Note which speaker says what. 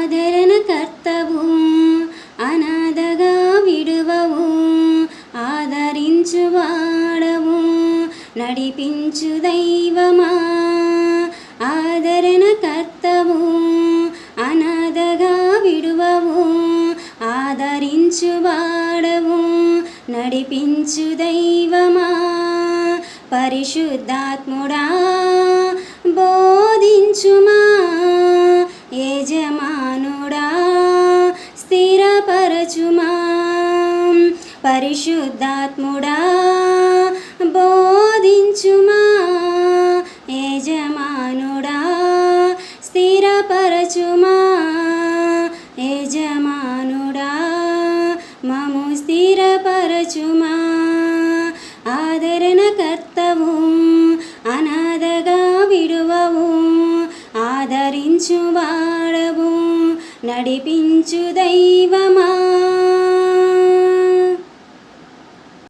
Speaker 1: ఆదరణ కర్తవు అనాథగా విడువవు ఆదరించువాడవు నడిపించు దైవమా ఆదరణ కర్తవు అనాథగా విడువవు ఆదరించువాడవు నడిపించు దైవమా పరిశుద్ధాత్ముడా బోధించుమా పరిశుద్ధాత్ముడా బోధించుమా యజమానుడా స్థిరపరచుమా యజమానుడా మము స్థిరపరచుమా ఆదరణకర్తవు అనాథగా విడువవు ఆదరించువాడవు నడిపించు దైవం